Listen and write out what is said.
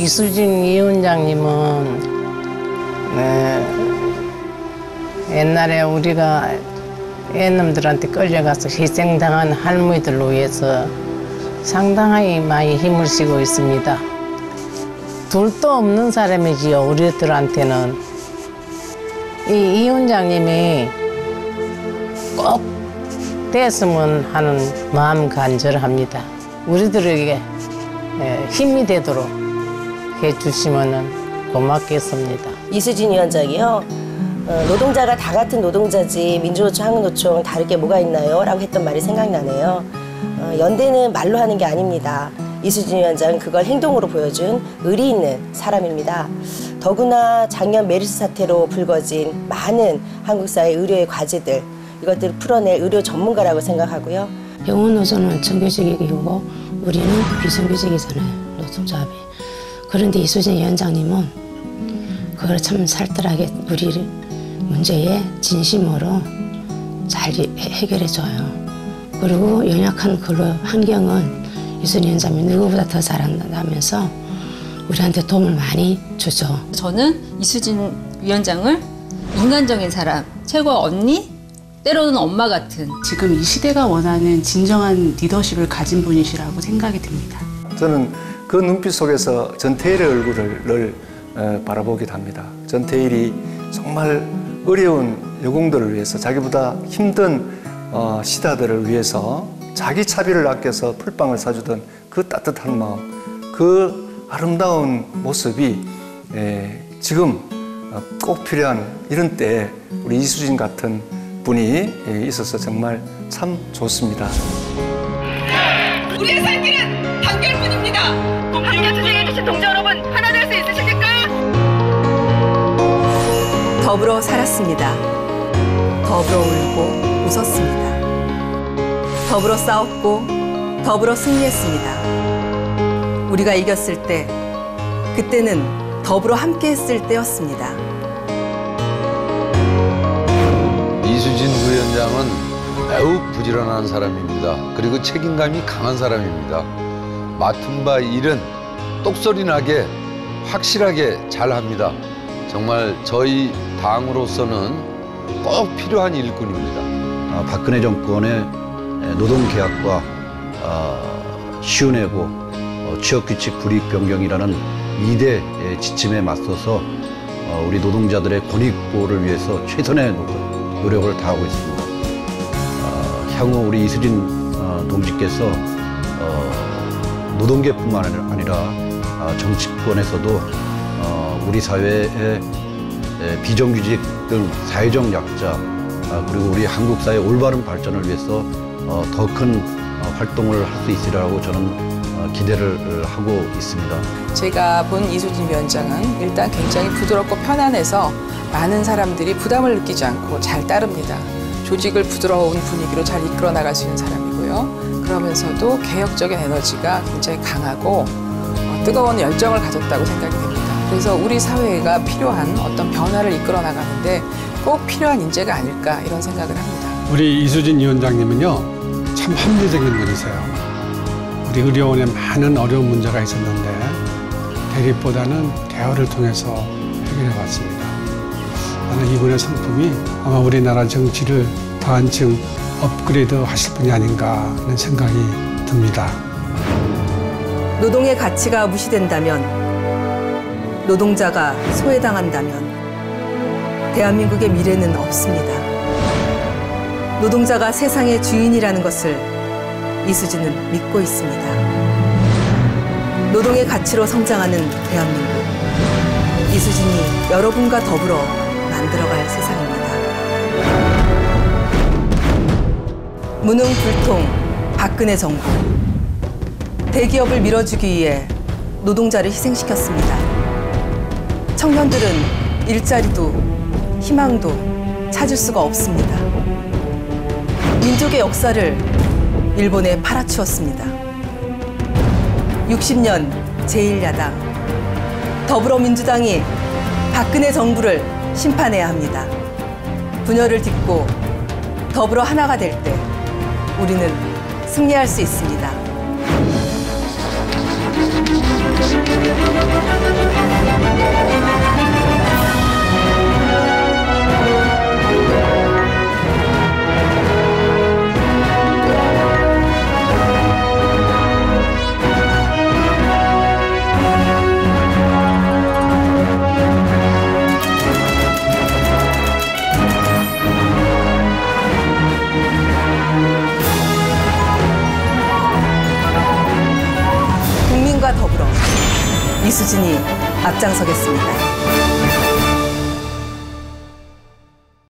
이수진 위원장님은 네, 옛날에 우리가 애놈들한테 끌려가서 희생당한 할머니들을 위해서 상당히 많이 힘을 쓰고 있습니다. 둘도 없는 사람이지요, 우리들한테는. 이, 이 원장님이 꼭 됐으면 하는 마음 간절합니다. 우리들에게 예, 힘이 되도록 해 주시면 고맙겠습니다. 이수진 위원장이요. 어, 노동자가 다 같은 노동자지 민주노총, 한국노총 다를 게 뭐가 있나요? 라고 했던 말이 생각나네요. 어, 연대는 말로 하는 게 아닙니다. 이수진 위원장은 그걸 행동으로 보여준 의리 있는 사람입니다. 더구나 작년 메르스 사태로 불거진 많은 한국 사회 의료의 과제들 이것들을 풀어낼 의료 전문가라고 생각하고요. 병원 노조는 정규직이고 우리는 비정규직이잖아요. 노동조합이. 그런데 이수진 위원장님은 그걸 참 살뜰하게 우리 문제에 진심으로 잘 해결해줘요. 그리고 연약한 근로 환경은 이수진 위원장이 누구보다 더 잘한다면서 우리한테 도움을 많이 주죠. 저는 이수진 위원장을 인간적인 사람, 최고 언니, 때로는 엄마 같은 지금 이 시대가 원하는 진정한 리더십을 가진 분이시라고 생각이 듭니다. 저는 그 눈빛 속에서 전태일의 얼굴을 늘 어, 바라보기도 합니다. 전태일이 정말 어려운 여공들을 위해서 자기보다 힘든 어, 시다들을 위해서 자기 차비를 아껴서 풀빵을 사주던 그 따뜻한 마음, 그 아름다운 모습이 에, 지금 어, 꼭 필요한 이런 때에 우리 이수진 같은 분이 에, 있어서 정말 참 좋습니다. 우리의 살길은 단결뿐입니다. 함께 투쟁해주신 동자 여러분 하나 될 수 있으십니까? 더불어 살았습니다. 더불어 울고 웃었습니다. 더불어 싸웠고 더불어 승리했습니다. 우리가 이겼을 때 그때는 더불어 함께 했을 때였습니다. 이수진 부위원장은 매우 부지런한 사람입니다. 그리고 책임감이 강한 사람입니다. 맡은 바 일은 똑소리 나게 확실하게 잘합니다. 정말 저희 당으로서는 꼭 필요한 일꾼입니다. 아, 박근혜 정권의 노동계약과 아, 시운해고 어, 취업규칙 불이익 변경이라는 이대 지침에 맞서서 어, 우리 노동자들의 권익 보호를 위해서 최선의 노- 노력을 다하고 있습니다. 아, 향후 우리 이수진 어, 동지께서 어, 노동계뿐만 아니라 아, 정치권에서도 어, 우리 사회의 에, 비정규직 등 사회적 약자 아, 그리고 우리 한국 사회 올바른 발전을 위해서 어, 더큰 활동을 할 수 있으리라고 저는 어, 기대를 하고 있습니다. 제가 본 이수진 위원장은 일단 굉장히 부드럽고 편안해서 많은 사람들이 부담을 느끼지 않고 잘 따릅니다. 조직을 부드러운 분위기로 잘 이끌어 나갈 수 있는 사람이고요. 그러면서도 개혁적인 에너지가 굉장히 강하고 어, 뜨거운 열정을 가졌다고 생각이 됩니다. 그래서 우리 사회가 필요한 어떤 변화를 이끌어 나가는데 꼭 필요한 인재가 아닐까 이런 생각을 합니다. 우리 이수진 위원장님은요 참 합리적인 분이세요. 우리 의료원에 많은 어려운 문제가 있었는데 대립보다는 대화를 통해서 해결해 왔습니다. 나는 이분의 성품이 아마 우리나라 정치를 더 한층 업그레이드 하실 분이 아닌가 하는 생각이 듭니다. 노동의 가치가 무시된다면, 노동자가 소외당한다면, 대한민국의 미래는 없습니다. 노동자가 세상의 주인이라는 것을 이수진은 믿고 있습니다. 노동의 가치로 성장하는 대한민국. 이수진이 여러분과 더불어 만들어갈 세상입니다. 무능 불통 박근혜 정부. 대기업을 밀어주기 위해 노동자를 희생시켰습니다. 청년들은 일자리도 희망도 찾을 수가 없습니다. 민족의 역사를 일본에 팔아치웠습니다. 60년 제1야당 더불어민주당이 박근혜 정부를 심판해야 합니다. 분열을 딛고 더불어 하나가 될 때 우리는 승리할 수 있습니다. 이수진이 앞장서겠습니다.